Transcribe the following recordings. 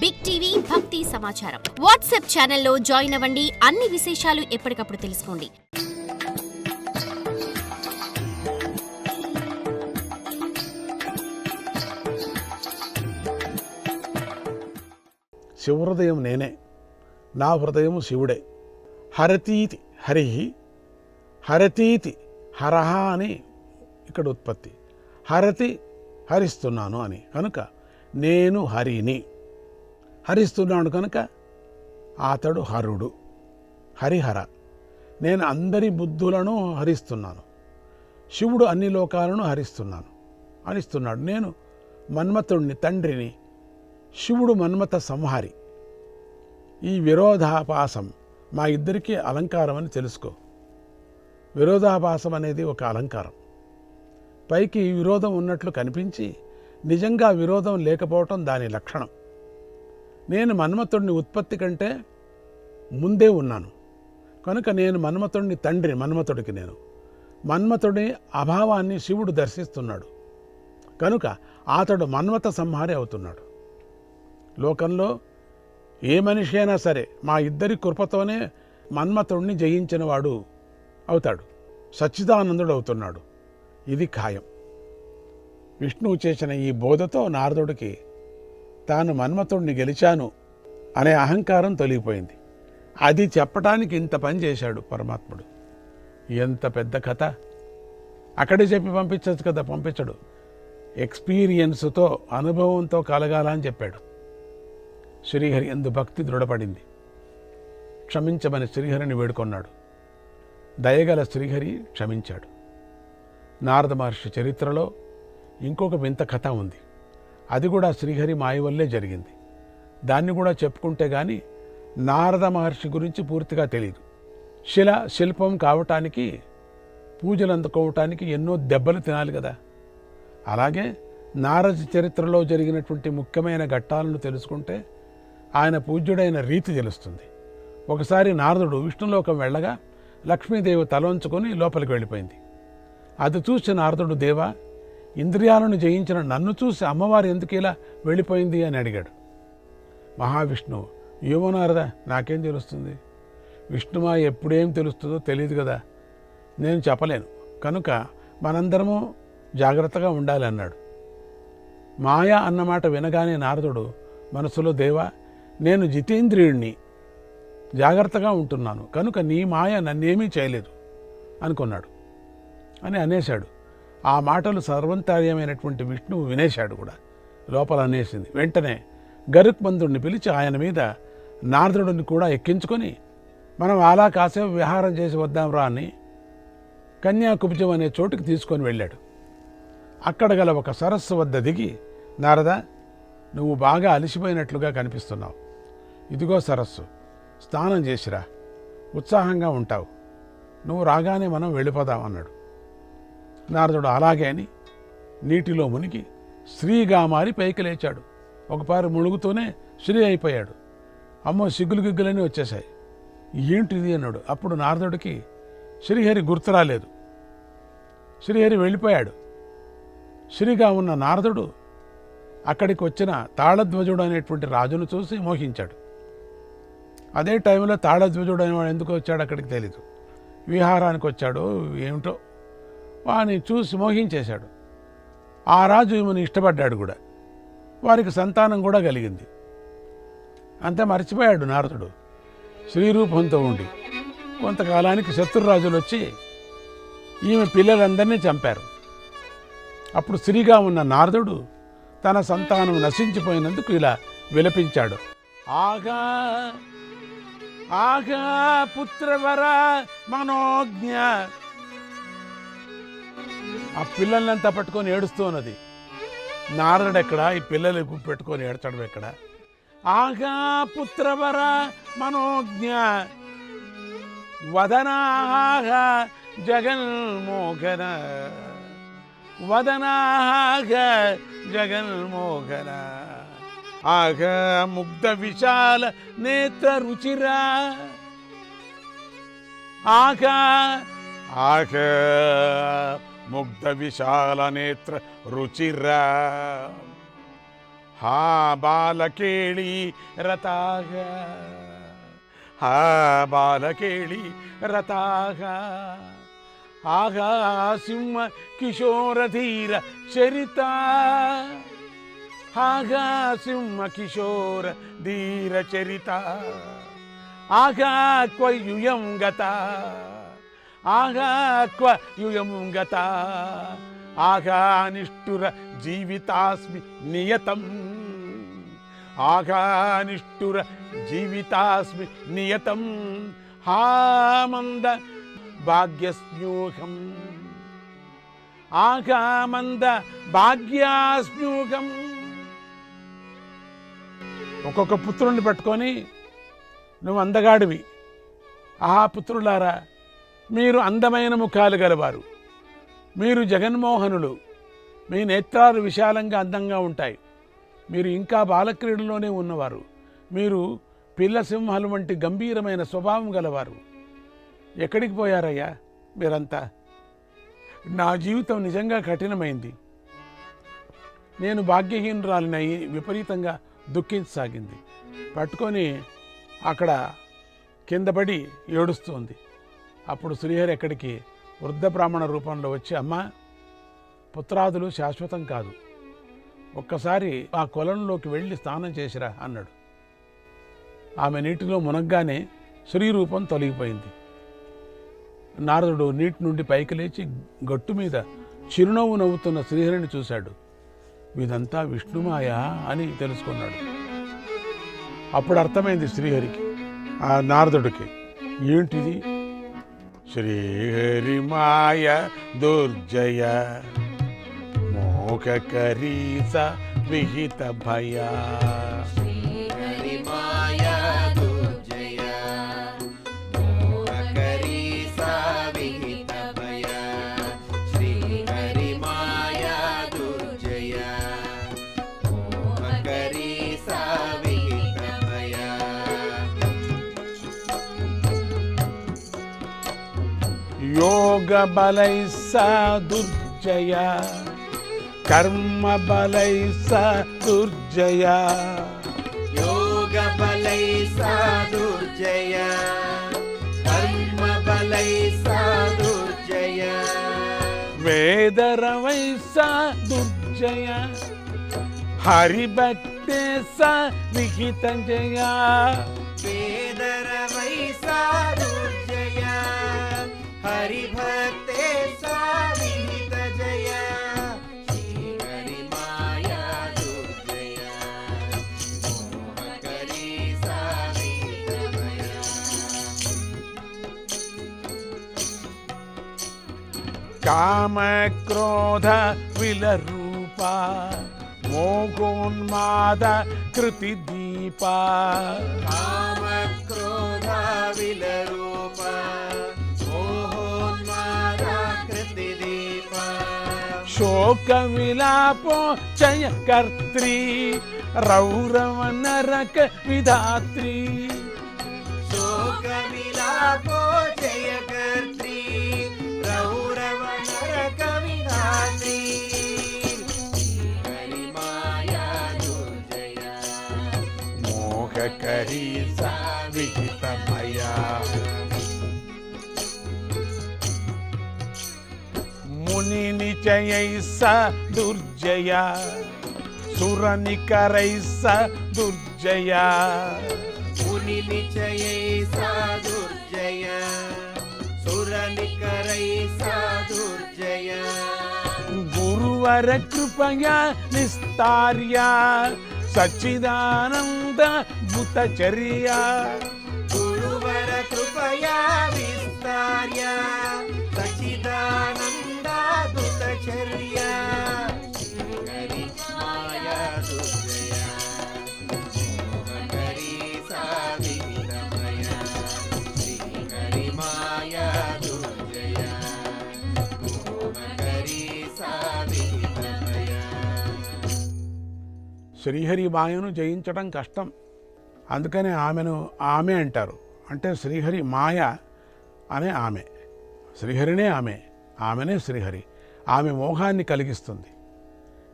Big TV భక్తి సమాచారం WhatsApp ఛానల్లో జాయిన్ అవ్వండి. అన్ని విశేషాలు ఎప్పటికప్పుడు తెలుసుకోండి. శివహృదయం నేనే. నా హృదయం శివుడే. హరతీతి హరి. హరతీతి హరహ అని ఇక్కడ ఉత్పత్తి. హరతి హరిస్తున్నాను అని. కనుక నేను హరిని. హరిస్తున్నాడు కనుక అతడు హరుడు. హరిహర. నేను అందరి బుద్ధులను హరిస్తున్నాను. శివుడు అన్ని లోకాలను హరిస్తున్నాను. హరిస్తున్నాడు నేను మన్మతుణ్ణి తండ్రిని. శివుడు మన్మథ సంహారి. ఈ విరోధాపాసం మా ఇద్దరికీ అలంకారం అని తెలుసుకో. విరోధాభాసం అనేది ఒక అలంకారం. పైకి విరోధం ఉన్నట్లు కనిపించి నిజంగా విరోధం లేకపోవటం దాని లక్షణం. నేను మన్మథుడిని ఉత్పత్తి కంటే ముందే ఉన్నాను. కనుక నేను మన్మథుడిని తండ్రి మన్మథుడికి నేను. మన్మథుడి అభావాన్ని శివుడు దర్శిస్తున్నాడు. కనుక అతడు మన్మథ సంహారి అవుతున్నాడు. లోకంలో ఏ మనిషి అయినా సరే మా ఇద్దరి కృపతోనే మన్మథుడిని జయించినవాడు అవుతాడు. సచ్చిదానందుడు అవుతున్నాడు. ఇది ఖాయం. విష్ణువు చేసిన ఈ బోధతో నారదుడికి తాను మన్మథుణ్ణి గెలిచాను అనే అహంకారం తొలగిపోయింది. అది చెప్పటానికి ఇంత పని చేశాడు పరమాత్ముడు. ఎంత పెద్ద కథ. అక్కడే చెప్పి పంపించచ్చు కదా పంపించడు. ఎక్స్పీరియన్స్తో అనుభవంతో కలగాలని చెప్పాడు. శ్రీహరి ఎందు భక్తి దృఢపడింది. క్షమించమని శ్రీహరిని వేడుకొన్నాడు. దయగల శ్రీహరి క్షమించాడు. నారద మహర్షి చరిత్రలో ఇంకొక వింత కథ ఉంది. అది కూడా శ్రీహరి మాయ వల్లే జరిగింది. దాన్ని కూడా చెప్పుకుంటే కానీ నారద మహర్షి గురించి పూర్తిగా తెలియదు శిల శిల్పం కావటానికి పూజలు అందుకోవటానికి ఎన్నో దెబ్బలు తినాలి కదా. అలాగే నారద చరిత్రలో జరిగినటువంటి ముఖ్యమైన ఘట్టాలను తెలుసుకుంటే ఆయన పూజ్యుడైన రీతి తెలుస్తుంది. ఒకసారి నారదుడు విష్ణులోకం వెళ్ళగా లక్ష్మీదేవి తలంచుకొని లోపలికి వెళ్ళిపోయింది. అది చూసి నారదుడు దేవా ఇంద్రియాలను జయించిన నన్ను చూసి అమ్మవారు ఎందుకు ఇలా వెళ్ళిపోయింది అని అడిగాడు. మహావిష్ణువు ఏమో నాకేం తెలుస్తుంది? విష్ణుమా ఎప్పుడేం తెలుస్తుందో తెలియదు కదా. నేను చెప్పలేను. కనుక మనందరము జాగ్రత్తగా ఉండాలి అన్నాడు. మాయ అన్నమాట వినగానే నారదుడు మనసులో దేవా నేను జితేంద్రియుణ్ణి. జాగ్రత్తగా ఉంటున్నాను. కనుక నీ మాయ నన్నేమీ చేయలేదు అనుకున్నాడు. అని అనేశాడు. ఆ మాటలు సర్వంతార్యమైనటువంటి విష్ణువు వినేశాడు కూడా. లోపల అనేసింది వెంటనే గరుక్మందుడిని పిలిచి ఆయన మీద నారదుడిని కూడా ఎక్కించుకొని మనం అలా కాసేపు విహారం చేసి వద్దాం రా అని కన్యాకుబ్జం అనే చోటుకి తీసుకొని వెళ్ళాడు. అక్కడ గల ఒక సరస్సు వద్ద దిగి నారద నువ్వు బాగా అలసిపోయినట్లుగా కనిపిస్తున్నావు. ఇదిగో సరస్సు స్నానం చేసిరా ఉత్సాహంగా ఉంటావు. నువ్వు రాగానే మనం వెళ్ళిపోదాం అన్నాడు. నారదుడు అలాగే అని నీటిలో మునిగి శ్రీగా మారి పైకి లేచాడు. ఒకపారి ముಳುగుతూనే శ్రీ అయిపోయాడు. అమ్మో సిగ్గులు గిగ్గులన్నీ వచ్చేశాయి. ఏంటిది అన్నాడు. అప్పుడు నారదుడికి శ్రీహరి గుర్తు రాలేదు. శ్రీహరి వెళ్ళిపోయాడు. శ్రీగా ఉన్న నారదుడు అక్కడికి వచ్చిన తాళధ్వజుడు అనేటువంటి రాజును చూసి మోహించాడు. అదే టైంలో తాళధ్వజుడు అనేవాడు ఎందుకు వచ్చాడు అక్కడికి తెలీదు. విహారానికి వచ్చాడు ఏమిటో వాని చూసి మోహించేశాడు. ఆ రాజు ఈమెను ఇష్టపడ్డాడు కూడా. వారికి సంతానం కూడా కలిగింది. అంతే మర్చిపోయాడు నారదుడు. శ్రీరూపంతో ఉండి కొంతకాలానికి శత్రురాజులు వచ్చి ఈమె పిల్లలందరినీ చంపారు. అప్పుడు స్త్రీగా ఉన్న నారదుడు తన సంతానం నశించిపోయినందుకు ఇలా విలపించాడు. ఆగా ఆగా పుత్రవర మనోజ్ఞ ఆ పిల్లల్నంతా పట్టుకొని ఏడుస్తూ ఉన్నది. నారదుడు ఎక్కడ? ఈ పిల్లలు పెట్టుకొని ఏడ్చడం ఎక్కడ? ఆగా పుత్రవర మనోజ్ఞ వదనాహ జగన్మోహన వదనాహ జగన్మోహన. ఆగ ముగ్ధ విశాల నేత్ర రుచిరా. ఆగ ఆగ मुग्ध विशाल रुचिरा। हा बालकेळी रताग। हा बालकेळी रताग। आगा सिंह किशोर धीर चरिता। आगा सिंह किशोर धीर चरिता। आगा क्वयुयं गता। ఆగా క్వయుయం గత గత ఆగా నిష్ఠుర జీవితాస్మి నియతం. ఆగా నిష్ఠుర జీవితాస్మి నియతం. హామంద భాగ్యస్మ్యూహం. ఆగామంద భాగ్యాస్మ్యూహం. ఒక్కొక్క పుత్రుణ్ణి పట్టుకొని నువ్వు అందగాడివి. ఆ పుత్రులారా మీరు అందమైన ముఖాలు గలవారు. మీరు జగన్మోహనులు. మీ నేత్రాలు విశాలంగా అందంగా ఉంటాయి. మీరు ఇంకా బాలక్రీడలోనే ఉన్నవారు. మీరు పిల్ల సింహాలు వంటి గంభీరమైన స్వభావం గలవారు. ఎక్కడికి పోయారయ్యా మీరంతా? నా జీవితం నిజంగా కఠినమైంది. నేను భాగ్యహీనురాలినయి విపరీతంగా దుఃఖించసాగింది. పట్టుకొని అక్కడ కిందపడి ఏడుస్తుంది ఏడుస్తోంది. అప్పుడు శ్రీహరి ఎక్కడికి? వృద్ధ బ్రాహ్మణ రూపంలో వచ్చి అమ్మ పుత్రాదులు శాశ్వతం కాదు. ఒక్కసారి ఆ కొలంలోకి వెళ్ళి స్నానం చేసిరా అన్నాడు. ఆమె నీటిలో మునగ్గానే శ్రీ రూపం తొలగిపోయింది. నారదుడు నీటి నుండి పైకి లేచి గట్టు మీద చిరునవ్వు నవ్వుతున్న శ్రీహరిని చూశాడు. ఇదంతా విష్ణుమాయ అని తెలుసుకున్నాడు. అప్పుడు అర్థమైంది శ్రీహరికి ఆ నారదుడికి ఏంటిది? శ్రీహరి మాయ దుర్జయ మోకరీస విహిత భయా. యోగ బలై దుర్జయ. కర్మ బలై దుర్జయ. యోగ బలై దుర్జయ. కర్మ బలై దుర్జయ. వేదరవై దుర్జయ. హరిభక్తే స విహిత జయ వేదర వైసా దుర్జయ. హరిభక్తే సావిహిత జయ శ్రీ హరి మాయా దుర్జయ మోహకరీ సావిహిత భయ కామ క్రోధ విలరూప మోగోన్మాద కృతి శోక విలాపో చయ కర్త్రి రౌరవ నరక విధాత్రి. శోక విలాపో జయ కర్త్రి రౌరవ నరక విధాత్రి మాయా దుర్జయ. మోహకరీ స విహిత భయా ముని నిచయై స దుర్జయ. ముని నిచయై సా దుర్జయ. సుర నికరై సా దుర్జయ. గురువర కృపయా నిస్తార్య. సచ్చిదానంద భూతచర్య. గురువర కృపయా విస్తార్య. శ్రీహరి మాయను జయించడం కష్టం. అందుకనే ఆమెను ఆమె అంటారు. అంటే శ్రీహరి మాయ అనే ఆమె. శ్రీహరినే ఆమె. ఆమెనే శ్రీహరి. ఆమె మోహాన్ని కలిగిస్తుంది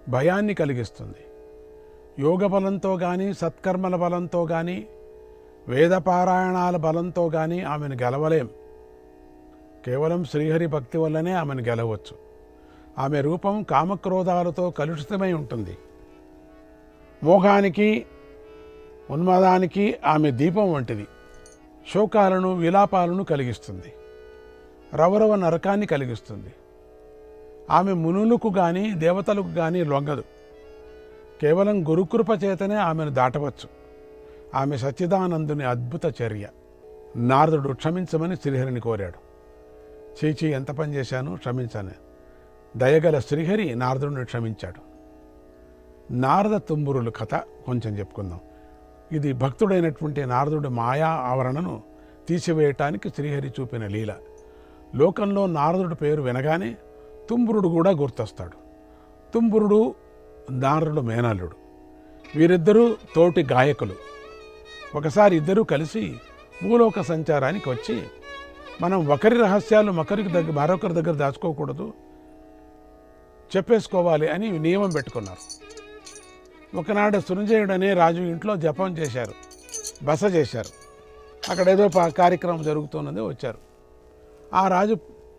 భయాన్ని కలిగిస్తుంది. యోగ బలంతో కానీ సత్కర్మల బలంతో కానీ వేదపారాయణాల బలంతో కానీ ఆమెను గెలవలేం. కేవలం శ్రీహరి భక్తి వల్లనే ఆమెను గెలవచ్చు. ఆమె రూపం కామక్రోధాలతో కలుషితమై ఉంటుంది. మోహానికి ఉన్మాదానికి ఆమె దీపం వంటిది. శోకాలను విలాపాలను కలిగిస్తుంది. రవరవ నరకాన్ని కలిగిస్తుంది. ఆమె మునులకు కానీ దేవతలకు కానీ లొంగదు. కేవలం గురుకృప చేతనే ఆమెను దాటవచ్చు. ఆమె సచ్చిదానందుని అద్భుత చర్య. నారదుడు క్షమించమని శ్రీహరిని కోరాడు. చీచి ఎంత పని చేశాను? క్షమించాను. దయగల శ్రీహరి నారదుడిని క్షమించాడు. నారద తుమ్మురులు కథ కొంచెం చెప్పుకుందాం. ఇది భక్తుడైనటువంటి నారదుడి మాయా ఆవరణను తీసివేయటానికి శ్రీహరి చూపిన లీల. లోకంలో నారదుడి పేరు వినగానే తుంబురుడు కూడా గుర్తొస్తాడు. తుంబురుడు నారదుడు మేనల్లుడు. వీరిద్దరూ తోటి గాయకులు. ఒకసారి ఇద్దరూ కలిసి భూలోక సంచారానికి వచ్చి మనం ఒకరి రహస్యాలు ఒకరికి దగ్గర మరొకరి దగ్గర దాచుకోకూడదు చెప్పేసుకోవాలి అని నియమం పెట్టుకున్నారు. ఒకనాడు సురంజయుడు అనే రాజు ఇంట్లో జపం చేశారు బస చేశారు. అక్కడ ఏదో కార్యక్రమం జరుగుతున్నది వచ్చారు. ఆ రాజు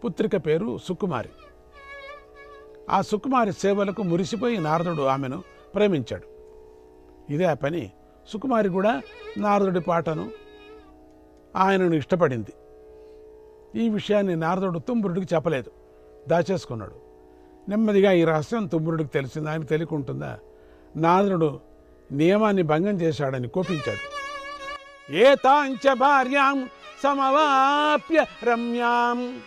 పుత్రిక పేరు సుకుమారి. ఆ సుకుమారి సేవలకు మురిసిపోయి నారదుడు ఆమెను ప్రేమించాడు. ఇదే ఆ పని సుకుమారి కూడా నారదుడి పాటను ఆయనను ఇష్టపడింది. ఈ విషయాన్ని నారదుడు తుమ్మురుడికి చెప్పలేదు. దాచేసుకున్నాడు. నెమ్మదిగా ఈ రహస్యం తుమ్మురుడికి తెలిసింది? ఆయన తెలియకుంటుందా? నారదుడు నియమాన్ని భంగం చేశాడని కోపించాడు. ఏతాంచ భార్యాం సమవాప్య రమ్యాం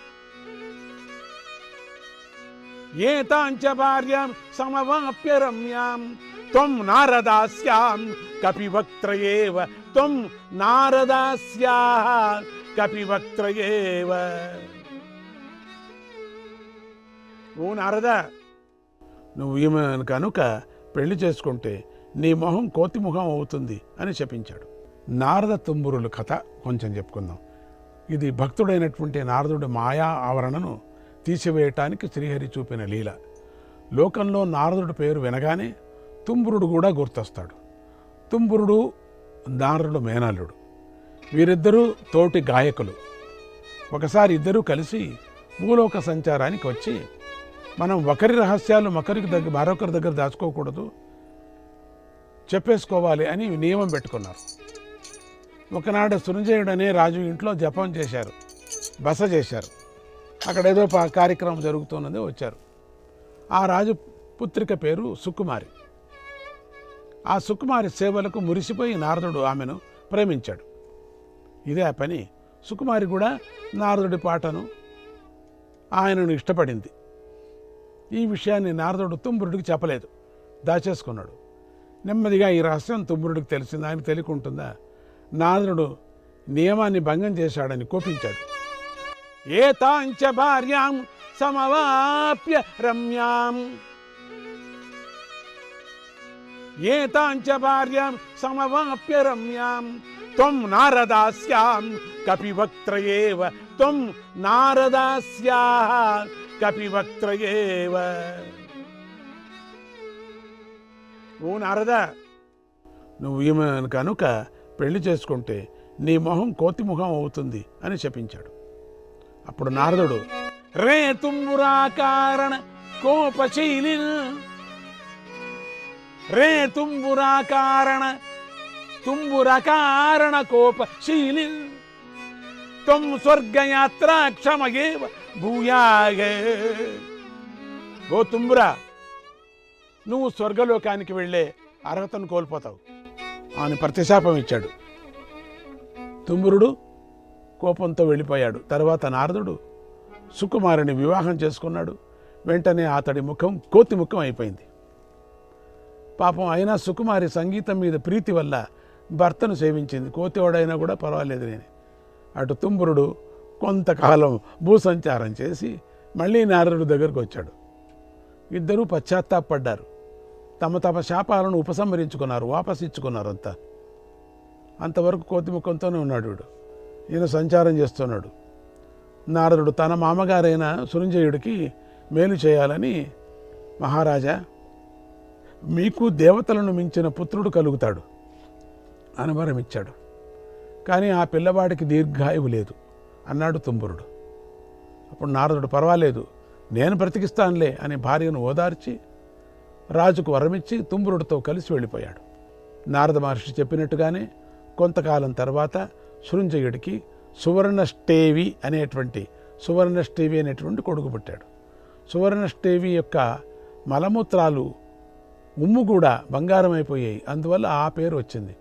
ఏతాంచ భార్యాం సమవాప్య రమ్యాం త్వం నారదాస్యాం కపివక్త్రయేవ త్వం నారదాస్యా కపివక్త్రయేవ ఓ నారద నువ్వు ఈమె కనుక పెళ్ళి చేసుకుంటే నీ మొహం కోతి ముఖం అవుతుంది అని చెప్పించాడు. నారద తుమ్మురుల కథ కొంచెం చెప్పుకుందాం. ఇది భక్తుడైనటువంటి నారదుడి మాయా ఆవరణను తీసివేయటానికి శ్రీహరి చూపిన లీల. లోకంలో నారదుడి పేరు వినగానే తుంబురుడు కూడా గుర్తొస్తాడు. తుంబురుడు నారదుడు మేనల్లుడు. వీరిద్దరూ తోటి గాయకులు. ఒకసారి ఇద్దరూ కలిసి భూలోక సంచారానికి వచ్చి మనం ఒకరి రహస్యాలు ఒకరికి దగ్గర మరొకరి దగ్గర దాచుకోకూడదు చెప్పేసుకోవాలి అని నియమం పెట్టుకున్నారు. ఒకనాడు సురంజయుడు అనే రాజు ఇంట్లో జపం చేశారు బస చేశారు. అక్కడ ఏదో కార్యక్రమం జరుగుతున్నది వచ్చారు. ఆ రాజు పుత్రిక పేరు సుకుమారి. ఆ సుకుమారి సేవలకు మురిసిపోయి నారదుడు ఆమెను ప్రేమించాడు. ఇదే ఆ పని సుకుమారి కూడా నారదుడి పాటను ఆయనను ఇష్టపడింది. ఈ విషయాన్ని నారదుడు తుమ్మురుడికి చెప్పలేదు. దాచేసుకున్నాడు. నెమ్మదిగా ఈ రహస్యం తుమ్మురుడికి తెలిసింది. ఆయన తెలియకుంటుందా? నారదుడు నియమాన్ని భంగం చేశాడని కోపించాడు. ఏతాంచ భార్యాం సమవాప్య రమ్యాం. ఏతాంచ భార్యాం సమవాప్య రమ్యాం. త్వం నారదాస్యాం కపివక్త్రయేవ త్వం నారదాస్యా కపివక్త్రయేవ. ఓ నారద నువ్వు ఈమె కనుక పెళ్ళి చేసుకుంటే నీ మొహం కోతి ముఖం అవుతుంది అని చెప్పించాడు అప్పుడు నారదుడు రే తుంబురా కారణ కోపశీలి రే తుంబురా కారణ తుంబుర కారణ కోపశీలి త్వం స్వర్గయాత్ర క్షమయేవ భూయాగ. ఓ తుంబురా నువ్వు స్వర్గలోకానికి వెళ్ళే అర్హతను కోల్పోతావు. ఆయన ప్రతిశాపం ఇచ్చాడు. తుంబురుడు కోపంతో వెళ్ళిపోయాడు. తర్వాత నారదుడు సుకుమారుని వివాహం చేసుకున్నాడు. వెంటనే అతడి ముఖం కోతి ముఖం అయిపోయింది. పాపం అయినా సుకుమారి సంగీతం మీద ప్రీతి వల్ల భర్తను సేవించింది. కోతివాడైనా కూడా పర్వాలేదు నేను. అటు తుంబురుడు కొంతకాలం భూసంచారం చేసి మళ్ళీ నారదుడు దగ్గరకు వచ్చాడు. ఇద్దరూ పశ్చాత్తాపడ్డారు. తమ తమ శాపాలను ఉపసంహరించుకున్నారు వాపసిచ్చుకున్నారు అంతా అంతవరకు కోతి ముఖంతోనే ఉన్నాడు వీడు. ఈయన సంచారం చేస్తున్నాడు. నారదుడు తన మామగారైన సురంజయుడికి మేలు చేయాలని మహారాజా మీకు దేవతలను మించిన పుత్రుడు కలుగుతాడు అని ఇచ్చాడు. కానీ ఆ పిల్లవాడికి దీర్ఘాయువు లేదు అన్నాడు తుంబురుడు. అప్పుడు నారదుడు పర్వాలేదు నేను బ్రతికిస్తానులే అని భార్యను ఓదార్చి రాజుకు వరమిచ్చి తుంబురుడితో కలిసి వెళ్ళిపోయాడు. నారద మహర్షి చెప్పినట్టుగానే కొంతకాలం తర్వాత సృంజయుడికి సువర్ణష్టేవి అనేటువంటి సువర్ణష్టేవి అనేటువంటి కొడుకు పుట్టాడు. సువర్ణష్టేవి యొక్క మలమూత్రాలు ఉమ్ము కూడా బంగారం అయిపోయాయి అందువల్ల ఆ పేరు వచ్చింది.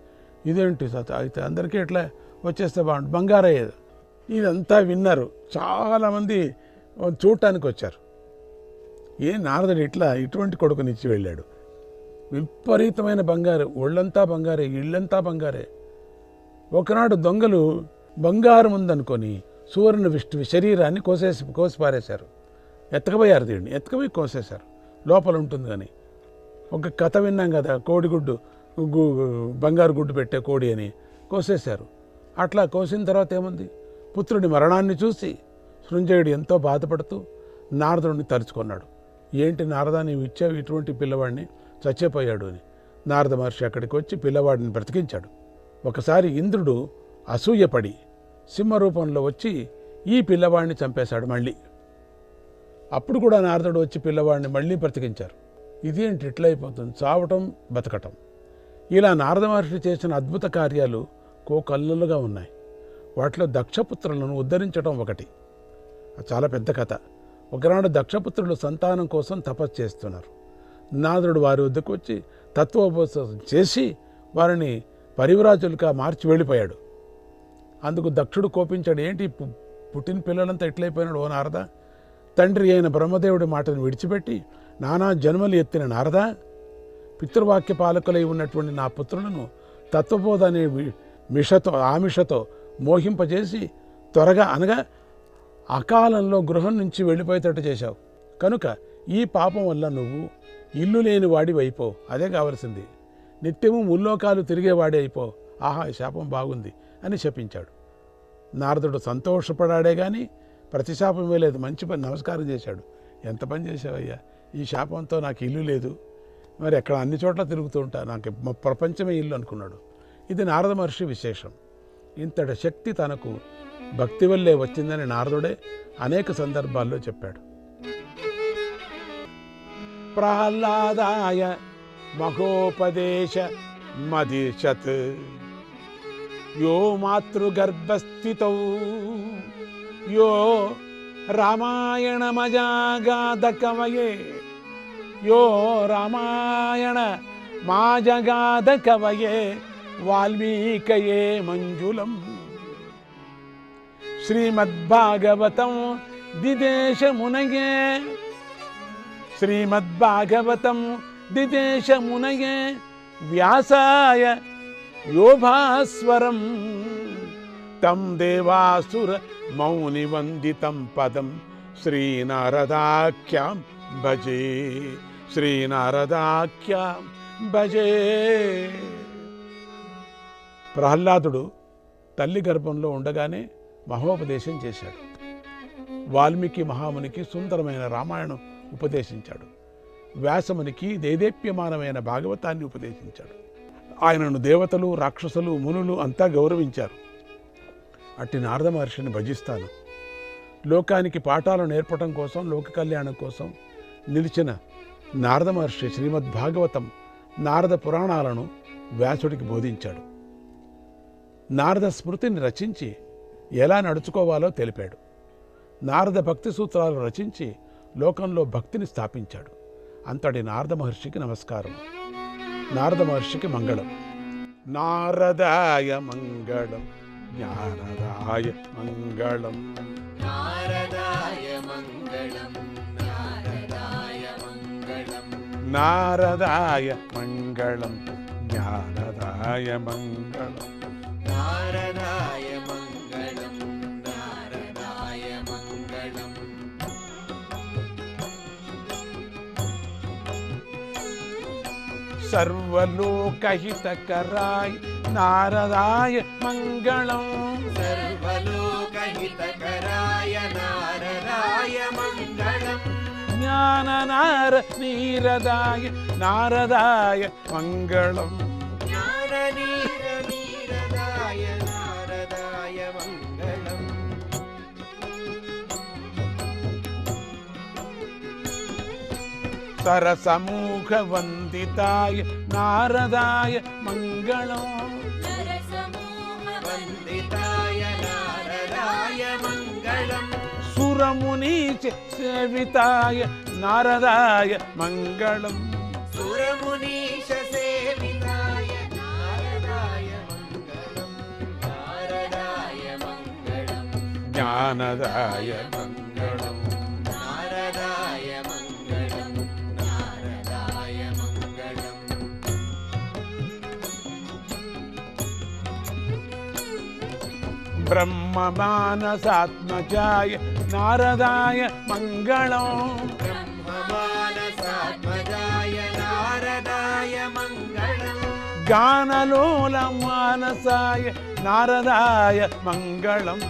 ఇదేంటి అయితే అందరికీ ఇట్లా వచ్చేస్తే బాగుంటుంది బంగారయ్యేది. ఇదంతా విన్నారు. చాలామంది చూడటానికి వచ్చారు. ఏ నారదుడు ఇట్లా ఇటువంటి కొడుకునిచ్చి వెళ్ళాడు? విపరీతమైన బంగారు. ఒళ్ళంతా బంగారే ఇళ్ళంతా బంగారే. ఒకనాడు దొంగలు బంగారం ఉందనుకొని సువర్ణ విష్ణువి శరీరాన్ని కోసేసి కోసి పారేశారు ఎత్తకపోయారు దీన్ని ఎత్తకపోయి కోసేశారు. లోపల ఉంటుంది కానీ. ఒక కథ విన్నాం కదా కోడిగుడ్డు బంగారు గుడ్డు పెట్టే కోడి అని. కోసేశారు. అట్లా కోసిన తర్వాత ఏముంది? పుత్రుడి మరణాన్ని చూసి సృంజయుడు ఎంతో బాధపడుతూ నారదుడిని తలుచుకున్నాడు. ఏంటి నారదా నీవు ఇచ్చావు ఇటువంటి పిల్లవాడిని? చచ్చిపోయాడు అని. నారద మహర్షి అక్కడికి వచ్చి పిల్లవాడిని బ్రతికించాడు. ఒకసారి ఇంద్రుడు అసూయపడి సింహ రూపంలో వచ్చి ఈ పిల్లవాడిని చంపేశాడు మళ్ళీ. అప్పుడు కూడా నారదుడు వచ్చి పిల్లవాడిని మళ్ళీ బ్రతికించారు. ఇదేంటి ఇట్లయిపోతుంది చావటం బతకటం. ఇలా నారద మహర్షి చేసిన అద్భుత కార్యాలు కోకల్లులుగా ఉన్నాయి. వాటిలో దక్షపుత్రులను ఉద్ధరించడం ఒకటి. చాలా పెద్ద కథ. ఒకనాడు దక్షపుత్రులు సంతానం కోసం తపస్సు చేస్తున్నారు. నారదుడు వారి వద్దకు వచ్చి తత్వోపదేశం చేసి వారిని పరివరాజులుగా మార్చి వెళ్ళిపోయాడు. అందుకు దక్షుడు కోపించాడు ఏంటి పు- పుట్టిన పిల్లలంతా ఎట్లయిపోయినాడు ఓ నారద? తండ్రి అయిన బ్రహ్మదేవుడి మాటను విడిచిపెట్టి నానా జన్మలు ఎత్తిన నారద? పితృవాక్య పాలకులై ఉన్నటువంటి నా పుత్రులను తత్వబోధ అనే మిషతో ఆమిషతో మోహింపజేసి త్వరగా అనగా అకాలంలో గృహం నుంచి వెళ్ళిపోయేటట్టు చేశావు. కనుక ఈ పాపం వల్ల నువ్వు ఇల్లు లేని వాడి వైపో అదే కావలసింది. నిత్యము ముల్లోకాలు తిరిగేవాడే అయిపో. ఆహా శాపం బాగుంది అని శపించాడు. నారదుడు సంతోషపడాడే కానీ ప్రతిశాపం ఇవ్వలేదు మంచి పని నమస్కారం చేశాడు. ఎంత పని చేసావయ్యా ఈ శాపంతో నాకు ఇల్లు లేదు. మరి ఎక్కడ అన్ని చోట్ల తిరుగుతూ ఉంటా. నాకు ప్రపంచమే ఇల్లు అనుకున్నాడు. ఇది నారద మహర్షి విశేషం. ఇంతటి శక్తి తనకు భక్తి వల్లే వచ్చిందని నారదుడే అనేక సందర్భాల్లో చెప్పాడు. ప్రహ్లాదాయ महोपदेशमदिशत् यो मातृगर्भस्थितौ। यो रामायणमजागादकवये यो रामायणमाजगादकवये वाल्मीकये मञ्जुलम्। श्रीमद्भागवतं दिदेशमुनये। श्रीमद्भागवतं దిదేశమునయే వ్యాసాయ యోభాస్వరం తం దేవాసుర మౌని వందితం పదం శ్రీనారదాఖ్యాం భజే శ్రీనారదాఖ్యాం భజే ప్రహ్లాదుడు తల్లి గర్భంలో ఉండగానే మహోపదేశం చేశాడు. వాల్మీకి మహామునికి సుందరమైన రామాయణం ఉపదేశించాడు. వ్యాసమునికి దేదేప్యమానమైన భాగవతాన్ని ఉపదేశించాడు. ఆయనను దేవతలు రాక్షసులు మునులు అంతా గౌరవించారు. అట్టి నారద మహర్షిని భజిస్తాను. లోకానికి పాఠాలు నేర్పటం కోసం లోక కళ్యాణం కోసం నిలిచిన నారద మహర్షి శ్రీమద్ భాగవతం నారద పురాణాలను వ్యాసుడికి బోధించాడు. నారద స్మృతిని రచించి ఎలా నడుచుకోవాలో తెలిపాడు. నారద భక్తి సూత్రాలు రచించి లోకంలో భక్తిని స్థాపించాడు. అంతటి నారద మహర్షికి నమస్కారం నారద మహర్షికి మంగళం నారదాయ మంగళం జ్ఞానదాయ మంగళం నారదాయ మంగళం నారదాయ మంగళం నారదాయ మంగళం జ్ఞానదాయ మంగళం నారదాయ சர்வலோகஹிதகராய் நாரதாய மங்களம். சர்வலோகஹிதகராய நாரதாய மங்களம். ஞானநார நீரதாய நாரதாய மங்களம். ஞான நீர நீரதாய நாரதாய மங்களம். சரசமூக வந்திதாய நாரதாய மங்களம். சுரமுனீச்ச சேவிதாய நாரதாய மங்களம். சுரமுனீஷ சேவிதாய நாரதாய மங்களம். ஞானதாய ब्रह्ममानसात्मजाय नारदाय मङ्गलम् ब्रह्ममानसात्मजाय नारदाय मङ्गलम् गानलोलमानसाय नारदाय मङ्गलम्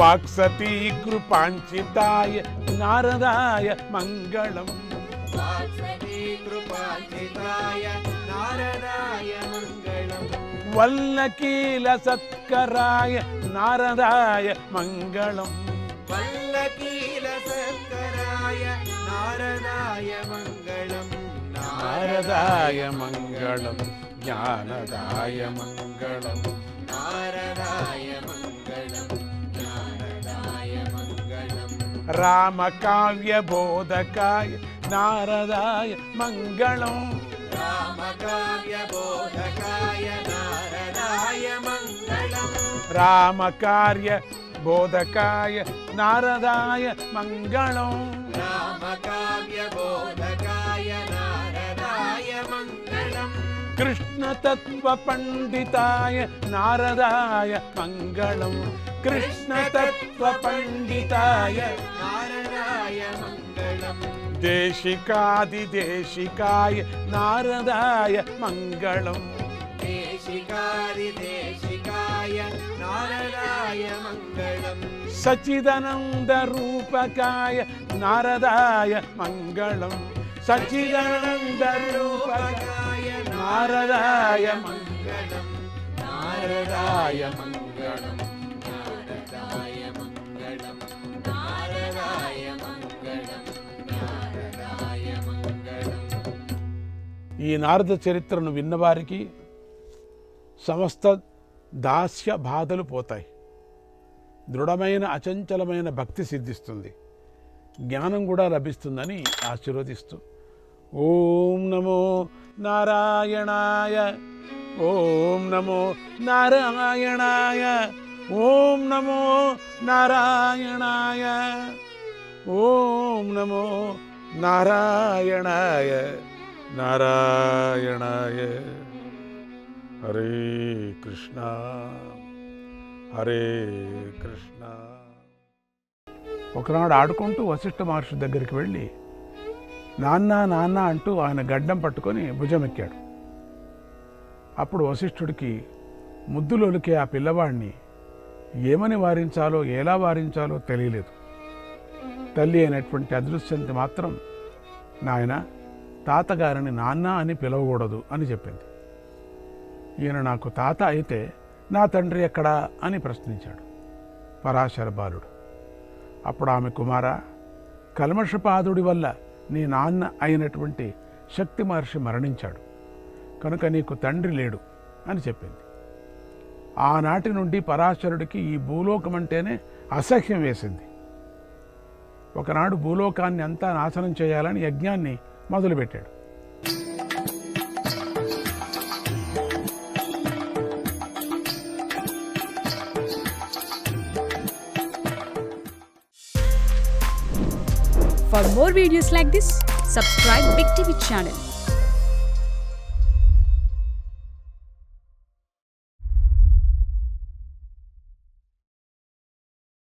वाक्सती कृपाञ्चिताय नारदाय मङ्गलम् कृपाञ्चिताय வல்லகீல சத்கராய நாரதாய மங்களம். வல்லகீல சத்கராய நாரதாய மங்களம். நாரதாய மங்களம் ஞானதாய மங்களம். நாரதாய மங்களம் ஞானதாய மங்களம். ராமகாவிய போதகாய நாரதாய மங்களம். ராமகாரிய போதகாய நாரதாய மங்களம் ராமகாரிய போதகாய நாரதாய மங்களம் கிருஷ்ண தத்துவ பண்டிதாய நாரதாய மங்களம் கிருஷ்ண தத்துவ பண்டிதாய நாரதாய மங்களம் ദേശികാതിദേശികായ നാരദായ മംഗളം. ദേശികാതിദേശികായ നാരദായ മംഗളം. സച്ചിദാനന്ദരൂപകായ നാരദായ മംഗളം. നാരദായ മംഗളം. നാരദായ മംഗളം. ఈ నారద చరిత్రను విన్నవారికి సమస్త దాస్య బాధలు పోతాయి. దృఢమైన అచంచలమైన భక్తి సిద్ధిస్తుంది. జ్ఞానం కూడా లభిస్తుందని ఆశీర్వదిస్తూ ఓం నమో నారాయణాయ ఓం నమో నారాయణాయ ఓం నమో నారాయణాయ ఓం నమో నారాయణాయ. నారాయణాయ హరే కృష్ణ హరే కృష్ణ ఒకనాడు ఆడుకుంటూ వశిష్ఠ మహర్షి దగ్గరికి వెళ్ళి నాన్న నాన్న అంటూ ఆయన గడ్డం పట్టుకొని భుజమెక్కాడు. అప్పుడు వశిష్ఠుడికి ముద్దులొలికే ఆ పిల్లవాడిని ఏమని వారించాలో ఎలా వారించాలో తెలియలేదు. తల్లి అయినటువంటి అదృశ్యంతి మాత్రం నాయనా తాతగారిని నాన్న అని పిలవకూడదు అని చెప్పింది. ఈయన నాకు తాత అయితే నా తండ్రి ఎక్కడా అని ప్రశ్నించాడు. పరాశర బాలుడు అప్పుడు ఆమె కుమార కల్మషపాదుడి వల్ల నీ నాన్న అయినటువంటి శక్తి మహర్షి మరణించాడు. కనుక నీకు తండ్రి లేడు అని చెప్పింది. ఆనాటి నుండి పరాశరుడికి ఈ భూలోకం అంటేనే అసహ్యం వేసింది. ఒకనాడు భూలోకాన్ని అంతా నాశనం చేయాలని యజ్ఞాన్ని మొదలుపెట్టాడు For more videos like this, subscribe Big TV channel